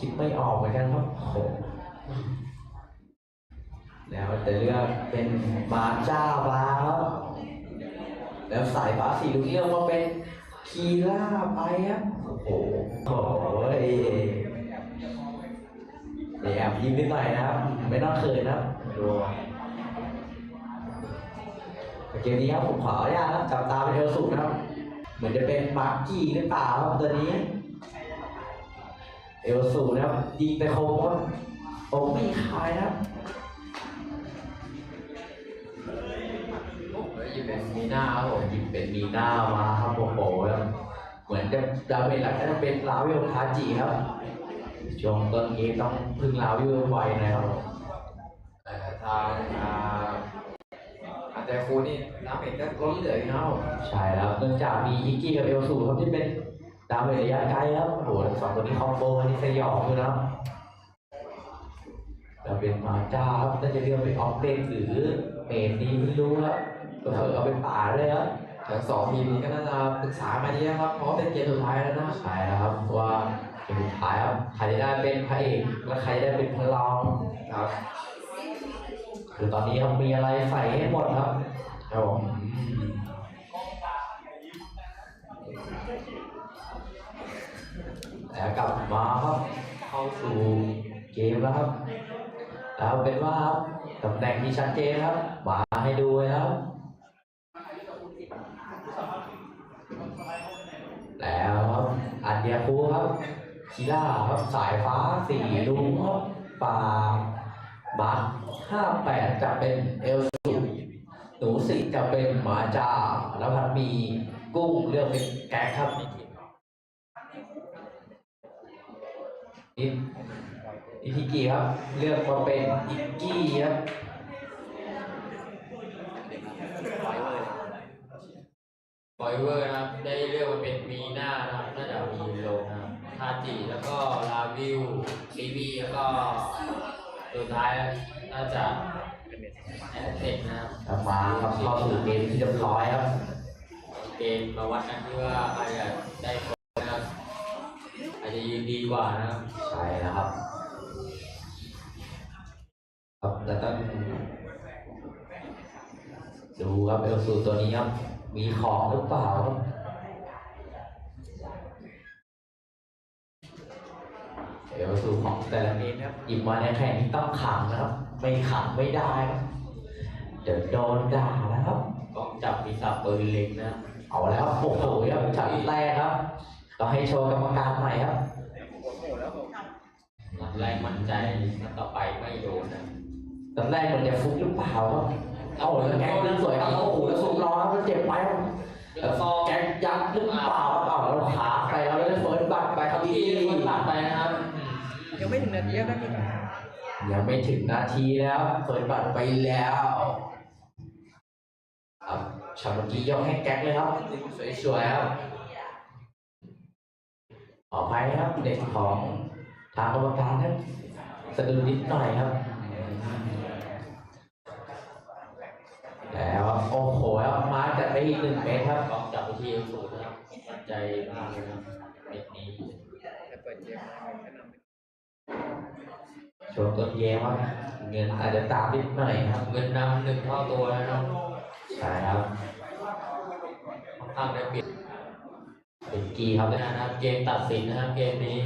คิดไม่ออกเหมือนกันครับโอ้โหแล้วจะเลือกเป็นมาจ้าบาครับแล้วสายฟ้าสีลุงเลือกมาเป็นคีล่าไปครับโอ้โหโอ้โหเดี๋ยวแอบยิ้มนิดหน่อยนะครับ ไม่ต้องเขินนะดูเกมนี้ครับผมขออนุญาตนะจับตาเป็นเอลสูนะครับ เหมือนจะเป็นมาร์กี้หรือเปล่าตัวนี้ เอลสูนะครับยิงไปโค้งครับโอ้ไม่คายนะครับยี่เป็นมีหน้าครับผมหยิบเป็นมีหน้ามาครับโอ้โหครับเหมือนจะดาวเป็นหลักก็จะเป็นลาวิลทาจิครับช่วงต้นเกมต้องพึ่งลาวิลไวหนะครับแต่ทางอ่าอาแต่คูนี่น้ำเอกก็ล้นเหลืออยู่นะครับผมใช่แล้วเนื่องจากมีอิกกี้กับเอลสูครับที่เป็น ดาวเระยะไกลครับโอ้โหสองตัวนี้คอมโบกันนี่สยองอยู่นะครับแล้วเป็นมาจ้าครับน่าจะเรียกเป็นออฟเดนหรือเมนนี้ไม่รู้ครับก็เถอะเอาไปป่าเลยครับทั้งสองทีมนี้ก็น่าจะปรึกษามาดีนะครับ เพราะเป็นเกมสุดท้ายแล้วนะใช่แล้วครับว่าเกมสุดท้ายครับใครจะได้เป็นพระเอกและใครจะได้เป็นพระรองครับคือตอนนี้ครับมีอะไรใส่ให้หมดครับครับผม แล้วกลับมาครับเข้าสู่เกมแล้วครับ แล้วเป็นว่าครับตำแหน่งที่ชัดเจนครับ มาให้ดูเลยครับ แล้วครับอันเดียคูครับคีล่าครับสายฟ้าสีลุงครับป่าบัคห้าแปดจะเป็นเอลสุหนูสิจะเป็นหมาจาแล้วพันมีกุ้งเลือกเป็นแกะครับ อินอิทิกิครับ เลือกมาเป็นอิกกี้ครับบอยเวอร์นะครับ ได้เลือกมาเป็นมีหน้านะครับน่าจะมีโลนะครับทาจิแล้วก็ลาวิวซีบีแล้วก็สุดท้ายน่าจะแอตเทคนะครับกลับมาครับเข้าสู่เกมที่เรียบร้อยครับ เกมมาวัดกันที่ว่าใครจะได้ จจะยืนดีกว่านะครับ ใช่แล้วครับครับแล้วก็ดูครับเอลซูตัวนี้ครับ มีของหรือเปล่าครับเอลซูของแต่ละเมตรครับหยิบมาในแข่งนี้ต้องขังนะครับ ไม่ขังไม่ได้ครับเดี๋ยวโดนด่านะครับกล้องจับมีสับปืนเล็งนะ เอาแล้วโอ้โหครับจัดแรกครับ ต้องให้โชว์กรรมการใหม่ครับนัดแรกมั่นใจนัดต่อไปไม่โดนนะตอนแรกมันจะฟุกหรือเปล่าครับเอาแล้วแก๊งเรื่องสวยครับโอ้โหแล้วสุกร้อนแล้วเจ็บไปครับแล้วแก๊งยัดหรือเปล่าเปล่าแล้วขาไปแล้วได้เฟิร์สบัตรไปครับที่พี่คนตัดไปนะครับยังไม่ถึงนาทีก็ได้มีปัญหายังไม่ถึงนาทีแล้วเฟิร์สบัตรไปแล้วครับชาเมื่อกี้ยกให้แก๊งเลยครับสวยๆครับ ขออภัยนะครับเด็กของทางกรรมการครับสะดุดนิดหน่อยครับ แล้วโอ้โหแล้วมาร์คจะได้อีกหนึ่งเมตรครับกล้องจับไปที่เอลสูนะครับมั่นใจมากเลยนะครับเม็ดนี้จะเปิดเกมแนะนำช่วงต้นเกมครับเงินอาจจะตามนิดหน่อยครับ เงินนำหนึ่งเท่าตัวนะครับใช่ครับค่อนข้างได้เปรี ยบเป็นกีครับนะครับเกมตัดสินนะครับเกมนี้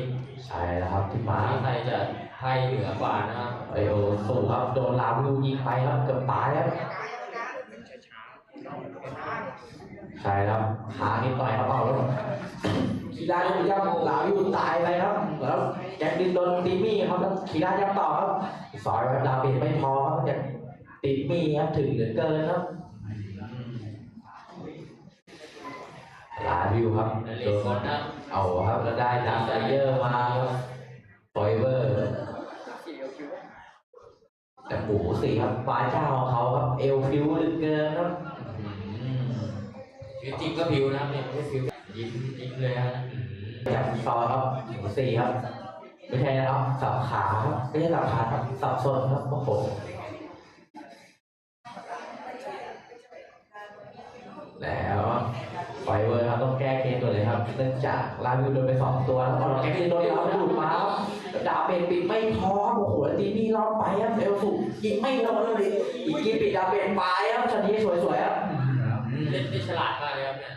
ใช่แล้วครับที่มาที่ใครจะให้เหนือกว่านะครับไอโอสูครับโดนลาวิวยิงไปครับเกือบตายครับเป็นช้าๆต้องเป็นใช่ครับขานิดหน่อยครับเอาแล้วคีรายังย่ำลาวิวตายไปครับ แล้วแจ็คดินโดนตีมี่ครับแล้วคีราย่ำต่อครับสอยครับดาเบจไม่พอครับจากตีมี่ครับถึงเหลือเกินครับ วิวครับในเลโดนบนนนะครับเอาครับแล้วได้ดาร์ไซเยอร์มาครับฟอยเวอร์สี่เอลคิวแต่หมูสิครับฟ้าเจ้าของเขาครับเอลฟิวเหลือเกินครับอืมชีวิตจริงก็ผิวนะครับเนี่ยไม่ใช่ผิวยิ้มยิ้มเลยนะอืมจับซอครับหมูสี่ครับไม่ใช่นะครับสับขาครับไม่ใช่สับขาครับสับสนครับโอ้โหแล้ว ไฟเวอร์ครับต้องแก้เกมก่อนเลยครับเนื่องจากลาวิวโดนไปสองตัวแล้วพอเราแก้เกมโดนเราดูดมาครับแล้วดาาเมจปิดไม่พอโอ้โหแล้วทีนี่รอดไปครับเอลสุยิงไม่โดนเลยอีกกีปิดดาเมจไปครับช็อตนี้สวยๆครับอืมเล่นได้ฉลาดมากเลยครับเนี่ย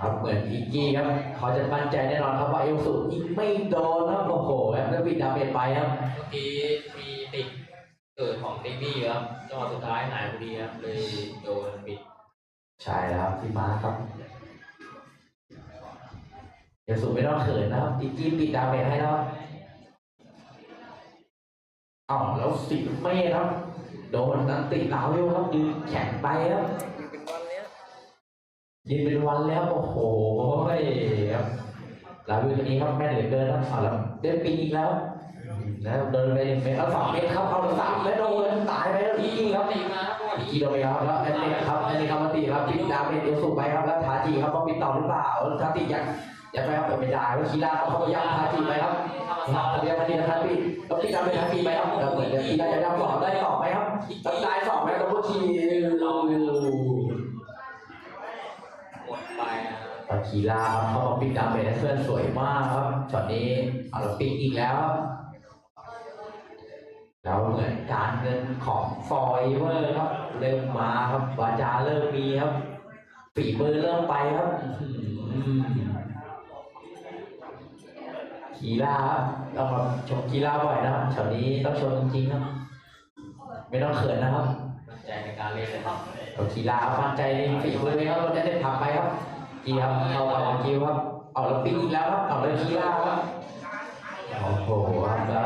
ครับเหมือนอีกกี้ครับเขาจะมั่นใจแน่นอนครับว่าเอลสุยิงไม่โดนครับโอ้โหแล้วปิดดาเมจไปครับเมื่อกี้มีติดเกิดของติมี่ครับจังหวะสุดท้ายหายพอดีครับเลยโดนปิด ใช่แล้วครับพี่มาร์คครับเอลสุไม่ต้องเขินนะครับอีกกี้ปิดดาเมจให้แล้วครับอ้าวแล้วสิเมธครับ โดนนั้นติลาวอยู่ครับยืนแข็งไปครับอยู่เป็นวันเนี้ยยืนเป็นวันแล้วโอ้โหครับลาวิวตัวนี้ครับแม่นเหลือเกินครับเอาแล้วเดินปีอีกแล้วนะเดินไปหนึ่งเมตรเอาสองเมตรครับเอาสามเมตรโดนตายไปแล้วอีกทีครับตีมาครับจังหวะ อีกนี้ทีโดนไปครับแล้วอันนี้ครับอันนี้ครับมาตีครับปิดดาวเมตรเดียวสูบไปครับแล้วทาจีครับว่าปิดต่อหรือเปล่าทาจียังยังไปครับเปิดไม่ได้แล้วคีราครับเขาพยายามทาจีไปครับครับเรียนมาดีนะครับพี่แล้วพี่ดาวเมตรทาจีไปครับแล้วเหมือนจะคีราจะดาวสองได้สองไหมครับตัดได้สองไหมแล้วกทีหมดไปครับตาคีราครับเขามาปิดดาวเมจให้เพื่อนสวยมากครับช็อตนี้เอาเราปิดอีกแล้วครับ แล้วเหมือนการเงินของฟอยเวอร์ครับ เริ่มมาครับวาจาเริ่มมีครับฝีมือเริ่มไปครับอื้อหือคีราครับต้องมาชมคีราบ่อยนะครับช็อตนี้ต้องชมจริงๆครับ ไม่ต้องเขินนะครับใจในการเล่นเลยครับเอากีฬามั่นใจในฝีมือไหมครับเราจะได้ทำไปครับกีครับเข้าไปของคิวครับเอาแล้วปีแล้วครับเอาเลยกีฬาครับ โอ้โหครับแล้ว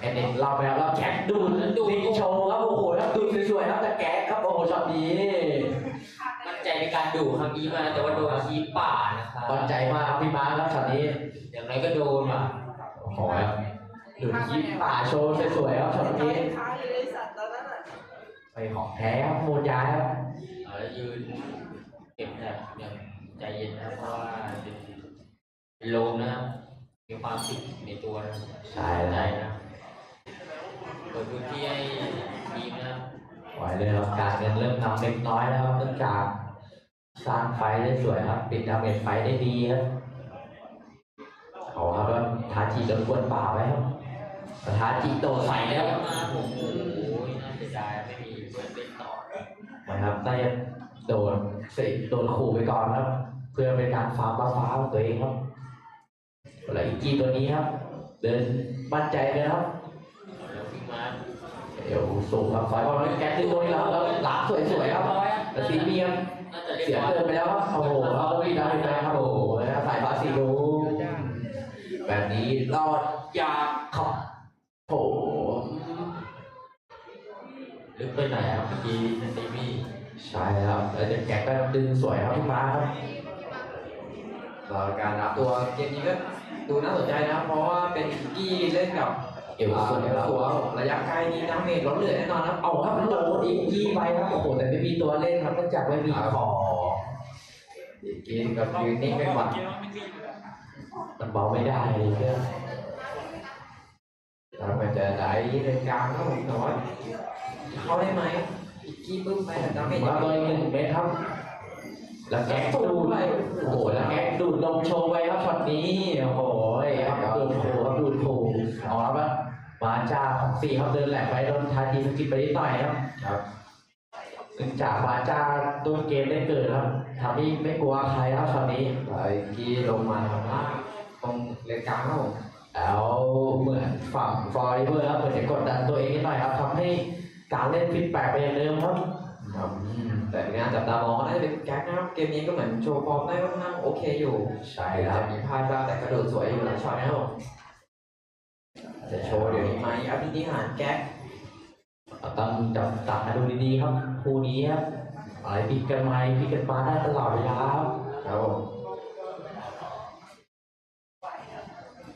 เอ็นเอ็นเราไปครับแล้วแก๊กดูดดูดโชว์ครับโอ้โหครับดูดสวยๆครับแต่แก๊กครับโอ้โหช็อตนี้มั่นใจในการดูครั้งนี้มากแต่ว่าโดนคีบป่านะครับมั่นใจมากครับพี่มาร์คครับช็อตนี้อย่างไรก็โดนว่ะโอ้โหครับดูดคลิปป่าโชว์สวยๆครับช็อตนี้ท้ายเลยสัตว์ตอนนั้นอะไปของแท้ครับโมดย้ายครับเอาแล้วยืนเก็บแบบอย่างใจเย็นนะครับเพราะว่าเป็นเป็นโลมนะครับ มีความสิทธิ์ในตัวนะใช่ใจแล้วนะเปิดพื้นที่ให้ทีมนะครับปล่อยเลยครับการเงินเริ่มนำเล็กน้อยแล้วครับเนื่องจากสร้างไฟได้สวยครับ ปิดดาเมจไฟได้ดีครับเอาครับแล้วทาจิโดนกวนป่าไว้ครับแล้วทาจิโดนใส่ใส่แล้แล้ววมาผมโอ้โหน่าเสียดายไม่มีเพื่อนเล่นต่อนะครับน่าจะโดนเสกโดนขู่ไปก่อนครับ เพื่อเป็นการฟาร์มบ้าฟ้าของตัวเองครับ แล้วอีกกีตัวนี้ครับ เดินมั่นใจเลยครับแล้ววิ่งมาเดี๋ยวสูงครับซอยบอลแล้วแก๊สที่ตัวนี้แล้วแล้วหลังสวยๆครับร้อยแล้วทีนี้ครับเรียบเสียร้อยเกินไปแล้วครับโอ้โหเอาไปได้ไปครับโอ้โหนะครับสายบาซิโลเยอะจ้าแบบนี้รอดยากครับโอ้ลึกไปไหนครับเมื่อกี้ตีมี่ใช่ครับแล้วเด็กแกก็ดึงสวยครับพี่ฟ้าครับสำหรับการรับตัวเกมนี้ก็ ดูน่าสนใจนะ เพราะว่าเป็นกี้เล่นกับเอวสวยเอครับตัวระยะไกลนี้ดาเมจลดเหลือแน่นอนครับเอาครับโดนอีกทีไปครับโอ้โหแต่ไม่มีตัวเล่นครับเนื่องจากไม่มีของกินกับยืนนิ่งไม่หวั่นมันเบาไม่ได้เลยเพื่อนแล้วมันจะได้เลนกลางครับผมแต่ว่าเข้าได้ไหมอีกกี้ปึ๊บไปแต่ดาเมจมาตัวหนึ่งเมตรครับแล้วแก๊กดูดโอ้โหแล้วแก๊กดูดนมโชว์ไปครับช็อตนี้ โอ้โหครับดูดโผครับดูดโผเอาครับ ว่ามาจ้าของสี่ครับเดินแหลกไปโดนทาทีสกิปไปนิดหน่อยครับครับซึ่งจากมาจ้าต้นเกมได้เกิดครับทำให้ไม่กลัวใครครับช็อตนี้แล้วอีกกี้ลงมาทางล่างตรงเลนกลางครับผมแล้วเหมือนฝั่งฟลอยเวอร์ครับเหมือนจะกดดันตัวเองนิดหน่อยครับทำให้การเล่นผิดแปลกไปอย่างเดิมครับครับแต่งานจับตามองก็น่าจะเป็นแก๊กนะครับ เกมนี้ก็เหมือนโชว์ฟอร์มได้ค่อนข้างโอเคอยู่ ใช่อาจครัจะบมีพลาดบ้างแต่กระโดดสวยอยู่หลายช็อตนะครับผม จะโชว์เดี๋ยวนี้ไหมอภินิหารแก๊กต้องจับตัดมาดูดีๆครับคู่นี้ครับอะไรผิดกันไหมผิดกันมาได้ตลอดเวลาครับครับผม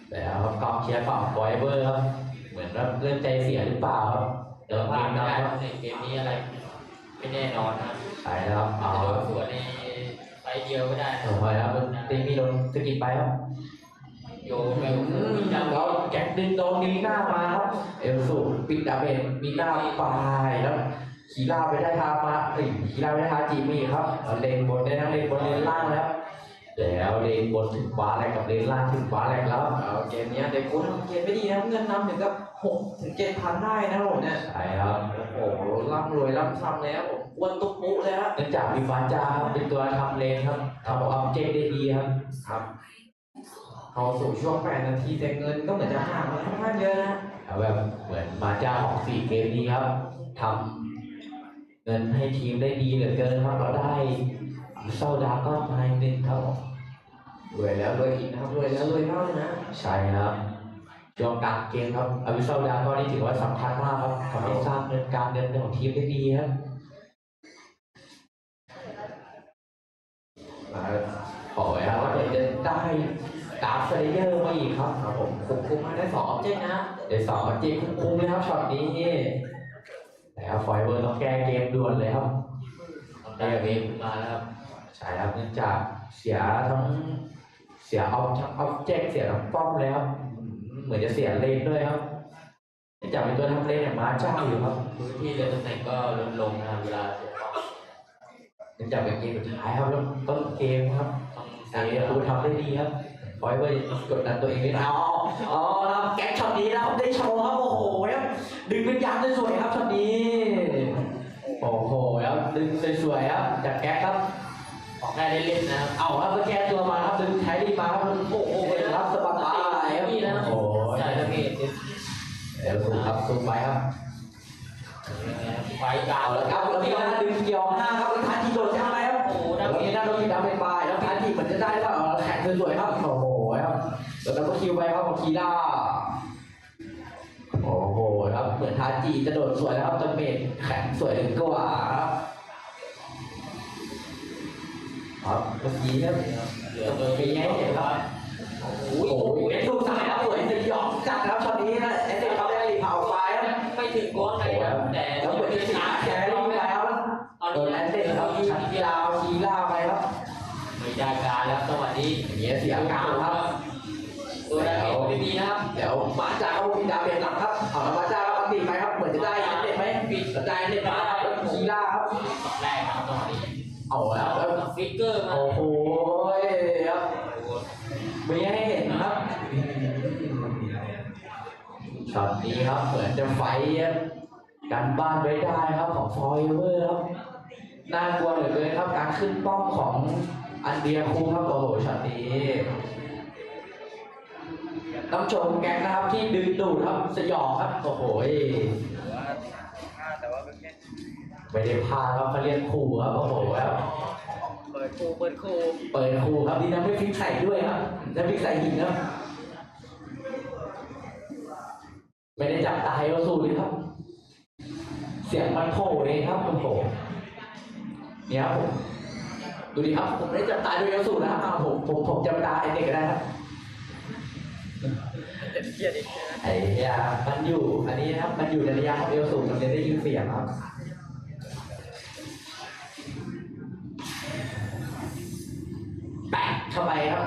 แต่ครับกองเชียร์ฝั่งฟลอยเวอร์ครับเหมือนว่าเริ่มใจเสียหรือเปล่าครับเดี๋ยวพลาดไม่ได้ครับในเกมนี้อะไรไม่แน่นอนนะใช่แล้วครับอาเอาจจะโดนสวนในไฟเดียวก็ได้ถูกไหมครับตีมีโดนสกิดไปครับ โยนไปโอ้โหวิ่งแล้ดาววแก๊กดึงโดนดีหน้ามาครับ เอลสูปิดดาเมจมีหน้าไปแล้วขีล่าไปได้ทามาเอ้ยขีล่าไปได้ทาจีมีครับเอาเลนบนได้ทั้งเลนบนเลนล่างแล้วแล้วเลนบนถึงฟ้าแลกกับเลนล่างถึงฟ้าแลกแล้วเอาเกมเนี้ยเด็กกูทำเกมไม่ดีนะเงินนำถึงกับหกถึงเจ็ดพันได้นะผมเนี่ยใช่ครับโอ้โหร่ำรวยร่ำซ้ำแล้วผมอ้วนตุ๊กปุ๊เลยฮะเนื่องจากมีฟาจาครับเป็นตัวทำเลนครับทำออบเจกต์ได้ดีครับครับ เข้าสู่ช่วงแปดนาทีแต่เงินก็เหมือนจะห่างกันค่อนข้างเยอะนะเอาแบบเหมือนมาจ้าของสี่เกมนี้ครับทำเงินให้ทีมได้ดีเหลือเกินครับเราได้เซาดาก็มาอีกหนึ่งครับรวยแล้วรวยอีกนะครับรวยแล้วรวยเล่าเลยนะใช่ครับช่วงกลางเกมครับอวิเซาดาก็นี่ถือว่าสำคัญมากครับทำให้สร้างเงินการเงินของทีมได้ดีครับมาขอไว้ครับว่าเดี๋ยวจะได้ ดาร์ฟเลเยอร์มาอีกครับครับผมคุมคุมมาได้สองออบเจกต์นะ เดี๋ยวสองเจคุ้มๆเลยครับช็อตนี้แล้วไฟเวอร์ต้องแก้เกมด่วนเลยครับต้องได้เวฟมาแล้วครับใช่ครับเนื่องจากเสียทั้งเสียเอาทั้งออบเจกต์เสียทั้งป้อมเลยครับอืมเหมือนจะเสียเลนด้วยครับเนื่องจากเป็นตัวทำเลนเนี่ยมาจ้าอยู่ครับพื้นที่เรือตำแหน่งก็ลดลงนะครับเวลาเสียบอลเนื่องจากเป็นเกมสุดท้ายครับแล้วต้นเกมครับต้องเซอันนี้ฟครูทำได้ดีครับ ไฟเวอร์กดดันตัวเองไม่ได้อ๋ออ๋อแล้วแก๊กช็อตนี้นะครับได้โชว์ครับโอ้โหครับดึงเป็นยางได้สวยครับช็อตนี้โอ้โหครับดึงสวยๆครับจากแก๊กครับออกได้เล่นๆนะครับเอาครับก็แก้ตัวมาครับดึงไทยดีมาครับโอ้โหรับสะบัดตายครับนี่นะโอ้โหใช่ครับพี่เดี๋ยวสูงครับสูงไปครับไฟกลางเอาละครับแล้วพี่นะดึงเกี่ยวห้าครับแล้วท้ายทีโดดจะอะไรครับโอ้โหแล้ดาวเมมีจหน้าโดนดาวเป็นปลายแล้วท้ายทีเหมือนจะได้เปล่าแข่งสวยๆครับโอ้โหครับ แล้วเราก็คิวไปครับของคีร่าโอ้โหครับเหมือนทาจีจะโดดสวยนะครับจนเมดแข็งสวยกว่าครับครับเมื่อกี้ครับเหลือตัวมีให้เห็นครับ ครับ เหมือนจะไฟครับกันบ้านไว้ได้ครับของฟอยเวอร์ครับน่ากลัวเหลือเกินครับการขึ้นป้อมของอันเดียคูครับโอ้โหช็อตนี้ต้องชมแกงนะครับที่ดึงดูดครับสยองครับโอ้โหแต่ว่าพลาดแต่ว่าเป็นแค่ไม่ได้พาครับเขาเรียกคู่ครับโอ้โหครับเปิดครูเปิดครูเปิดคู่ครับดีนะไม่พลิกใส่ด้วยครับแล้วพลิกใส่หินครับ ไม่ได้จับตายเอาสูเลยครับ เสียงมันโผล่เองครับโอ้โหเนี่ยครับผมดูดิครับผมไม่ได้จับตายด้วยเอลสูนะครับอ้าวผมผมผมจับตาไอเด็กก็ได้ครับเต็มเกียร์อีกนะไอ้เนี่ยมันอยู่ อันนี้นะครับ มันอยู่ในระยะของเอลสูงมันจะได้ยินเสียงครับแปะเข้าไปครับ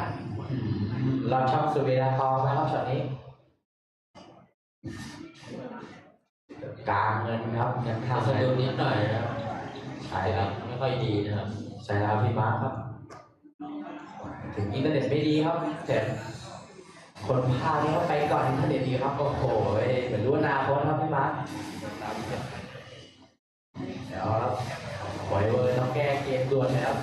เราชอบสุเวลาทองนะครับช็อตนี้ กลางเงินครับยังทำทำสะอะไรดุดนิดหน่อยนะครับใช่ครับไม่ค่อยดีนะครับใช่แล้วพี่มาร์คครับ ถึงอินเทอร์เน็ตไม่ดีครับแต่คนพานี่เขาไปก่อนอินเทอร์เน็ตดีครับโอ้โหเหมือนรู้อนาคตครับพี่มาร์คเดี๋ยวครับไวเวอร์ต้องแก้เกมด่วนนะครับ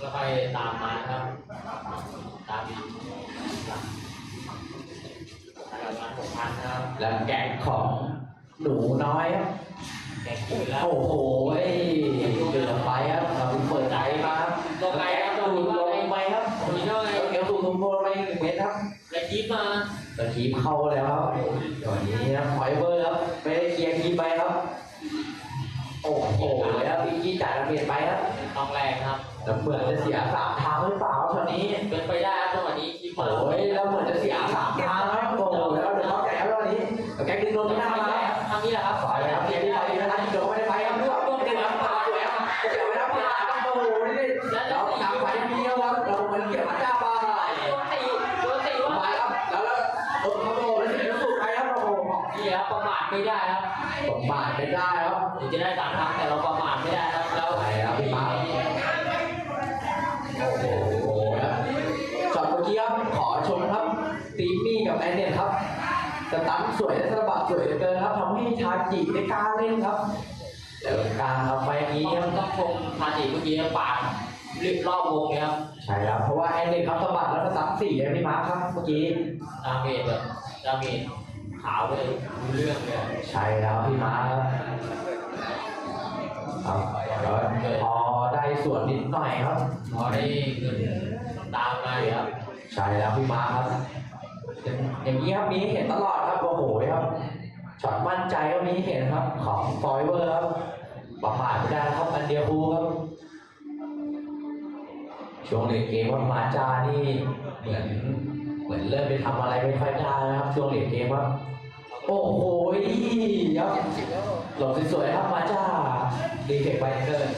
ก็ค่อยตามมานะครับ ตามอีก หลังประมาณหกพันนะครับ แล้วแกงของหนูน้อยครับแข่งขึ้นแล้วโอ้โหเดือดไปครับเราเปิดใจมาครับลงไปครับดูดลงไปครับมีเท่าไหร่เอลสูงลงไปหนึ่งเมตรครับและคลิปมาตะคีบเข้าแล้วครับตอนนี้นะไฟเบอร์ครับไม่ได้เคลียร์คีบไปครับ โอ้โหแล้วพี่กี้จ่ายระเบียดไปครับต้องแรงครับแล้วเหมือนจะเสียสามทางหรือเปล่าตอนนี้เป็นไปได้ครับจังหวะนี้คลิปมาโอ้ยแล้วเหมือนจะเสียสามทางครับโอ้โหแล้วเดี๋ยวเขาแก่แล้ววันนี้ แกดึงลงที่หน้ามาครับทำนี้แหละครับฝ่ายครับเสียที่ฝ่ายนะครับเดี๋ยวไม่ได้ไปครับด้วยต้องเก็บรับผ่านแล้วเก็บไว้รับผ่านครับโอ้โหนี่เราทำไปเดียวครับเราเหมือนเก็บมาจ้าไปโดนตีโดนตีว่าไปครับแล้วแล้วโอ้โหแล้วเสียสุดไปครับโอ้โหนี่ครับประมาทไม่ได้ครับผมาดไม่ได้ครับถึงจะได้สามครั้งแต่เราประมาทไม่ได้ครับแล้วใช่ครับพี่มาโอ้โหครับช็อตเมื่อกี้ครับขอชมครับตีมี่กับแอนเนียครับ สตันสวยและสะบัดสวยเหลือเกินครับทำให้ชาจิได้กล้าเล่นครับแต่การทำไปนี้ครับต้องชมทาจิเมื่อกี้ปาดรีบรอบวงเลยครับใช่ครับเพราะว่าแอนเนียครับสะบัดแล้วก็สามสี่เลยพี่มาร์คครับเมื่อกี้ดาเมจแบบดาเมจขาวเลยรู้เรื่องเลยใช่แล้วพี่มาร์คครับครับแล้วพอได้ส่วนนิดหน่อยครับพอได้เงินตามมาอยู่ครับใช่แล้วพี่มาร์คครับอย่างอย่างนี้ครับมีให้เห็นตลอดครับ โอ้โหครับช็อตมั่นใจก็มีเห็นครับ ของฟอยเวอร์ครับประมาทไม่ได้ครับอันเดียวคูครับช่วงหนึ่งเกมว่ามาจานี่เหมือนเหมือนเริ่มไปทำอะไรไม่ค่อยได้นะครับ ช่วงหนึ่งเกมว่าโอ้โหครับสิบแล้วหลบสวยๆครับมาจ้าดีเฟกไปเกิน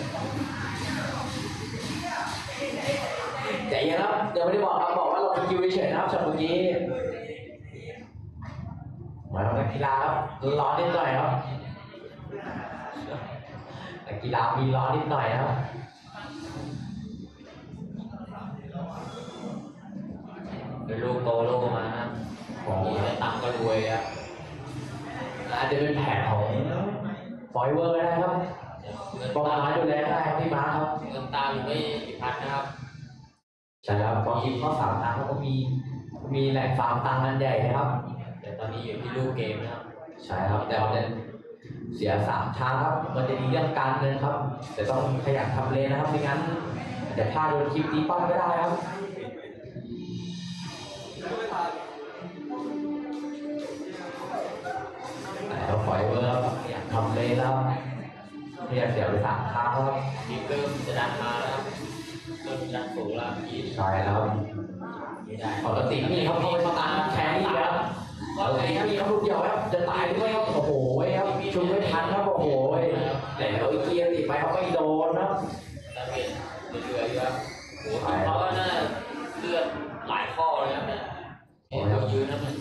แต่ยังครับยังไม่ได้บอกครับบอกว่าลงสกิลเฉยนะครับช็อตเมื่อกี้ มือนนักกีฬาครับร้อนนิดหน่อยครับนักกีฬามีร้อนนิดหน่อยนะครับเป็นลูกโตโลมานะครับของมีได้ตังค์ก็รวยครับอาจจะเป็นแผนของฟอยเวอร์นะครับเงินประตามาณดูแลได้ครับพี่มาร์คครับเงินตามอยู่ไม่กี่พันนะครับใช่ครับพอคิดข้อสามทางเขาก็มีมีแหล่งฟาร์มตังค์อันใหญ่นะครับแต่ต อนนี้อยู่ที่ลูกเกมนะครับใช่ครับแต่ว่าจะเสียสามทางครับมันจะมีเรื่องการเงินครับ แต่ต้องขยันทำเลนนะครับไม่งั้นเดี๋ยวพลาดโดนคลิปตีป้อมไม่ได้ครับแล้วฟอยเวอร์ครับขยันทำเลนแล้วเรียกเสียไปสามทางครับทีมเริ่มจะดันมาแล้วครับเริ่มดันสูงแล้วยีดใช่แล้วไม่ได้ปกตินี่เขาเข้าไปสตาร์ทแครี่แล้ว ก็ปกไงติครับนี่เขาลูกเดียวครับจะตายด้วยครับโอ้โหครับชุมไม่ทันครับโอ้โหแต่เอาเกียร์ติดไปเขาไม่โดนนะดาเมจเหลืออยู่ครับโอ้โหเขาว่าน่าเลือดหลายข้อเลยครับเนี่ยเห็นเขายืนนะมัน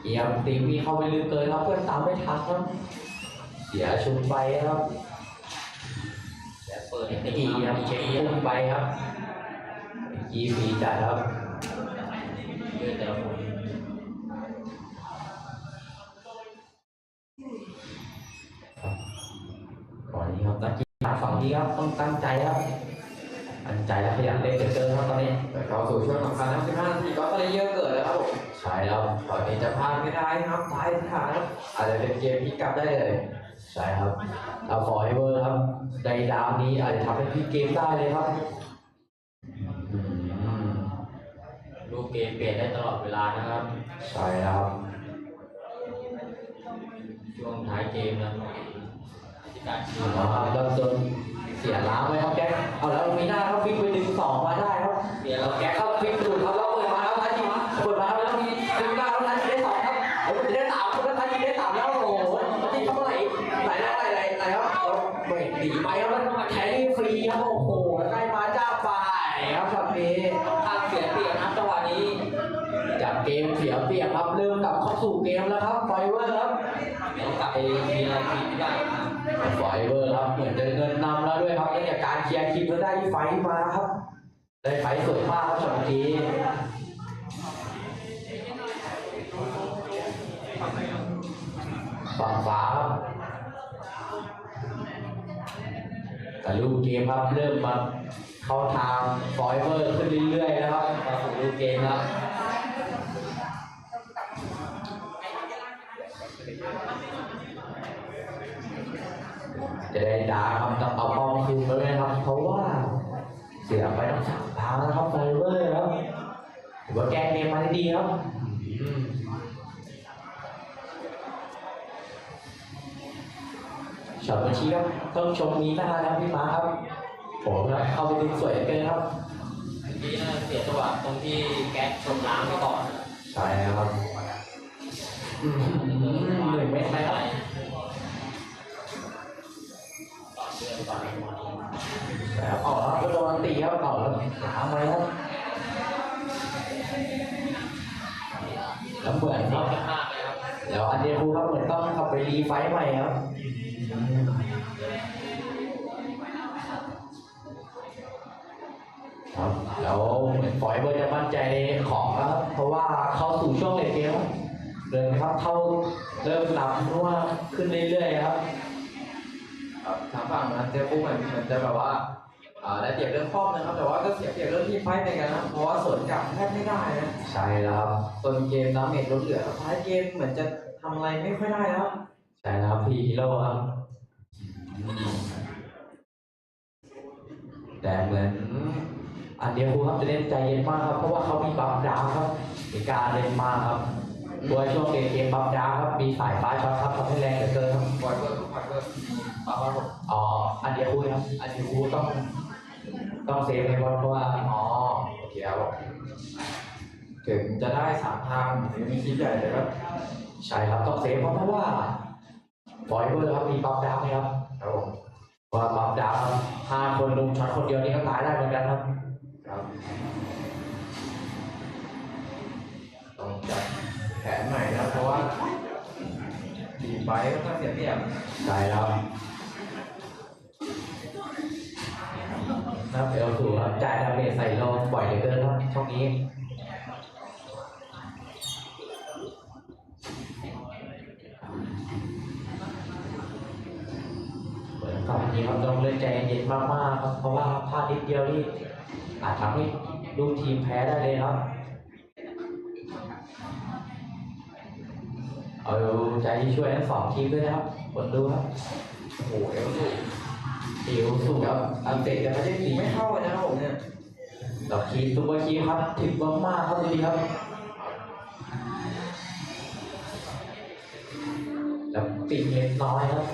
เกียร์ตีมีเข้าไปลึกเกินครับเพื่อนตามไม่ทันครับเสียชุมไปครับแบบเปิดให้กีตีครับเช็คพุ่งไปครับกีฟีจัดครับเลือดแต่ละคน ต้องตั้งใจครับตั้งใจและขยันเล่นเหลือเกินครับตอนนี้แต่เข้าสู่ช่วงสำคัญนะ15นาทีก็อะไรเยอะเกิดแล้วครับผมใช่แล้วตอนนี้จะพลาดไม่ได้นะครับท้ายทางครับอาจจะเป็นเกมพลิกกลับได้เลยใช่ครับเราฟอร์เวอร์ครับในดาวนี้อาจจะทำให้พลิกเกมได้เลยครับอืมลูกเกมเปลี่ยนได้ตลอดเวลานะครับ ใช่แล้วครับ ช่วงท้ายเกมนะที่การชิงเอาครับแล้วจน เสียล้าไหมครับแก๊กเอาแล้วมีหน้าครับพลิกไปหนึ่งสองมาได้ครับเสียแล้วแก๊กครับพลิกดูดครับแล้วเปิดมาแล้วทันทีเปิดมาแล้วมีพลิกหน้าแล้วทันทีได้สองครับเดี๋ยวจะได้สามครับแล้วทันทีได้สามแล้วโอ้โหทันทีเข้ามาไหลไหลไหลไหลไหลครับแล้วเบรกหนีไปครับแล้วมาแครี่ฟรีครับโอ้โหได้มาจ้าไปครับช็อตนี้ทางเสียเปรียบนะจังหวะนี้จากเกมเสียเปรียบครับเริ่มกลับเข้าสู่เกมแล้วครับไฟเวอร์ครับเดี๋ยวกลับไปมีอะไรคิดไม่ได้ไฟเวอร์ครับเหมือนจะ เคลียร์คลิปแล้วได้ไฟมาครับ ได้ไฟสวยมากครับช็อตเมื่อกี้ฝั่งฟ้าครับแต่ลูกเกมครับเริ่มมาเข้าทางไฟเวอร์ขึ้นเรื่อยๆนะครับมาสู่ลูกเกมครับจะได้ด่าคำต้องเอาป้อมคืนมา เลยครับเพราะว่าเสียไปต้องสามทางนะครับไฟเวอร์ครับถือว่าแก้เกมมาได้ดีครับอืมช็อตเมื่อกี้ครับต้องชมมีหน้านะครับพี่ม้าครับผมครับเข้าไปดึงสวยเกินครับเมื่อกี้น่าเสียจังหวะตรงที่แก๊สชนล้างไปก่อนใช่ครับอืมหนึ่งเม็ดไหมครั แล้วออกแล้วก็โดนตีครับออกแล้วหาไหมครับแล้วเหมือนคเสีรับเดี๋ยวอันเดียคูครับเหมือนต้องขับไปรีไฟใหม่ครับครับแล้วเหมือนฟอยเบอร์จะมั่นใจในของครับ เพราะว่าเข้าสู่ช่วงเลทเกมเลยนะครับเท่าเริ่มนำเพราะว่าขึ้นเรื่อยๆครับครับทางฝั่งนั้นเจอปุ๊บเหมือนมือนจะแบบว่า ได้เปรียบเรื่องข้อมนะครับ แต่ว่าก็เสียเปรียบเรื่องที่ไฟท์ในกันนะ เพราะว่าสวนกลับแทบไม่ได้นะใช่แล้วครับต้นเกมดาเมจลดเหลือท้ายเกมเหมือนจะทำอะไรไม่ค่อยได้แล้วใช่แล้วครับพี่ฮีโร่ครับ แต่เหมือน อันเดียวคูครับจะเล่นใจเย็นมากครับ เพราะว่าเขามีบัฟดาวครับมีการเล่นมากครับโดยช่วงเกมเกมบัฟดาวครับ มีสายฟ้าช็อตครับทำให้แรงเหลือเกินครับปล่อยเบิร์ดปล่อยเบิร์ดปาครับผมอ๋ออันเดียวคูครับ อันเดียวคูต้อง ต้องเซฟไว้ก่อนเพราะว่าอ๋อโอเคครับถึงจะได้สามทางถึงมีคลิปใหญ่แต่ก็ใช่ครับต้องเซฟเพราะเพราะว่าฟอยเบอร์ครับมีบัฟดาวนะครับครับผมว่าบัฟดาวห้าคนลุมช็อตคนเดียวนี่ก็ตายได้เหมือนกันครับครับต้องจัดแผนใหม่นะเพราะว่าทีมไฟท์ก็ต้องเสียเปรียบใช่แล้ว ครับเอลสูครับจ่ายดาเมจใส่โลปล่อยเหลือเกินครับช่วงนี้เหมือนนี้ครับต้องเล่นใจเย็นมากๆครับเพราะว่าพลาดนิดเดียวนี่อาจทำให้ลูกทีมแพ้ได้เลยครับเอาใจช่วยทั้งสองทีมด้วยนะครับกดดูครับโอ้โหเอลสู เอวสูงครับอังเตะจะไม่ได้ยิดีงไหมไม่ครับเข้าเลยนะครับผมเนี่ยดอกคีมตัวคีมครับถึงมากๆครับดูดีครับแล้วปิดเล็กน้อยครับ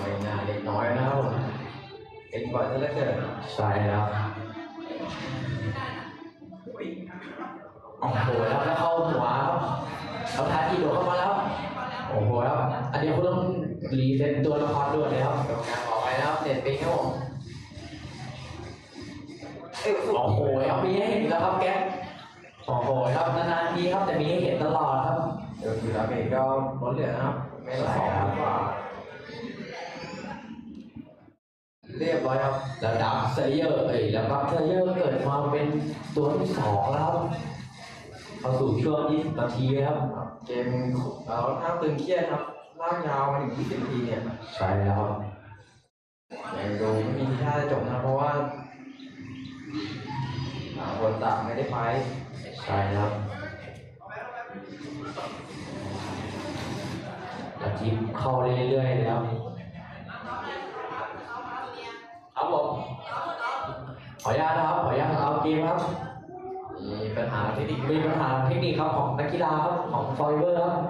ไม่น่าเล็กน้อยนะครับผมเป็นบ่อยซะเหลือเกินใช่แล้วโอ้โหแล้วแล้วเข้าหัวครับแล้วท้ายที่โดดเข้ามาแล้วโอ้โหแล้ว อันนี้คุณต้องรีเซ็ตตัวละครด้วยเลยครับกรรมการขอไปนะครับเด็ดปิงครับผมเอ้ยโอ้โหครับมีให้เห็นแล้วครับแกโอ้โหครับนานๆทีครับแต่มีให้เห็นตลอดครับ เดี๋ยวคือดาเมจก็ลดเหลือนะครับ ไม่ละสองกว่าเรียบร้อยครับแล้วดับเซเยอร์เอ้ยแล้วดับเซเยอร์เกิดมาเป็นตัวที่สองแล้วครับเข้าสู่ช่วง20นาทีแล้วครับ เกมเราถ้าตึงเครียดครับ ลากยาวมาถึง20นาทีเนี่ยใช่แล้วครับยังดูไม่มีทีท่าจะจบนะ เพราะว่าต่างคนต่างไม่ได้ไฟท์ใช่ครับแล้วทีมเข้าเรื่อยๆแล้วครับผมขออนุญาตนะครับ ขออนุญาตเอาเกมครับ มีปัญหาเทคนิคมีปัญหาเทคนิคครับของนักกีฬาครับของฟอยเบอร์ครับ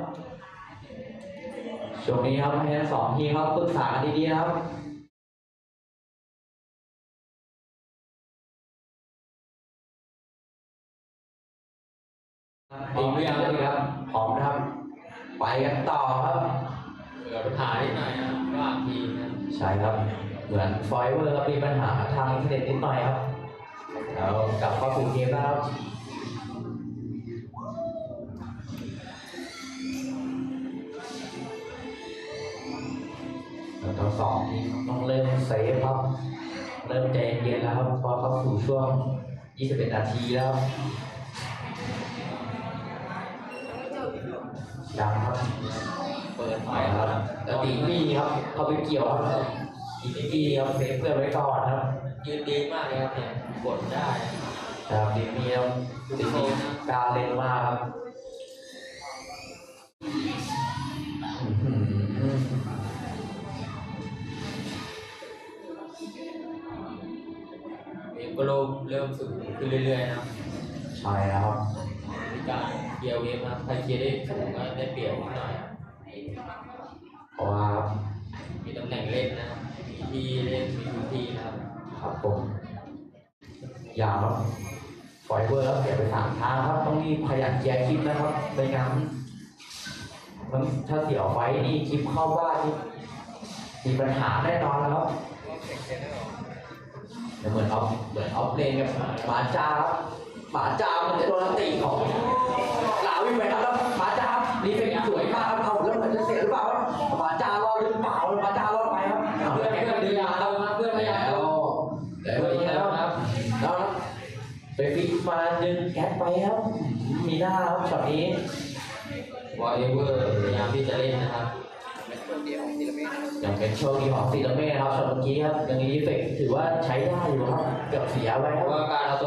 ช่วงนี้ครับให้ทั้งสองทีมครับปรึกษากันดีๆนะครับอีกเรื่องหนึงครับพร้อมนะครับ ไปกันต่อครับเหลือปัญหานิดหน่อยนะระหว่างทีมนะใช่ครับ เหมือนฟอยเวอร์ครับมีปัญหาทางอินเทอร์เน็ตนิดหน่อยครับแล้วกลับเข้าสู่เกมแล้วครับ สองทีต้องเริ่มเซฟครับ เริ่มใจเย็นแล้วครับพอเข้าสู่ช่วง 21 นาทีแล้วยังครับเปิดไฟไปครับแต่ตีมี่ครับเขาไปเกี่ยวครับตีมี่ครับเซฟเพื่อนไว้ก่อนครับ ยืนดีมากเลยครับเนี่ยกดได้แต่ตีมี่ครับตีมี่กาเล่นมากครับ ก็เริ่มเริ่มสูงขึ้นเรื่อยๆนะครับใช่แล้วครับมีการเคลียร์เวฟนะครับใครเคลียร์ได้สูงก็ได้เปรียบนิดหน่อยเพราะว่ามีตำแหน่งเล่นนะครับมีที่เล่นมีพื้นที่นะครับครับผมยาวครับฟอยเวอร์ครับเสียไปสามทางครับ ต้องรีบขยันแยกคลิปนะครับไม่งั้นมันถ้าเสียวไฟนี่คลิปเข้าบ้านนี่มีปัญหาแน่นอนแล้วครับ เหมือนเอาเหมือนเอาเลนกับหมาจ้าครับาจ้ามันจะโดนตีของลาวิ่งไปครับแล้วหมาจ้านี่เป็นสวยมากครับเอาแล้วเหมือนจะเสียหรือเปล่าหมาจ้ารอดหรือเปล่าหมาจ้ารอไปครับเพื่อนเพื่อนดีงมาครับเพื่อนพยายามเอาเพื่อนแล้วครับแล้วไปฟิกมาดึงแก๊สไปครับ มีหน้าครับช็อตนี้วอลเลย์เวอร์พยายามที่จะเล่นนะครับ ยังเป็นโชคดีของซีลาเม่ครับช็อตเมื่อกี้ครับยังดีเฟกถือว่าใช้ได้อยู่ครับเกือบเสียไปเพครับ ว่าการเอาตัว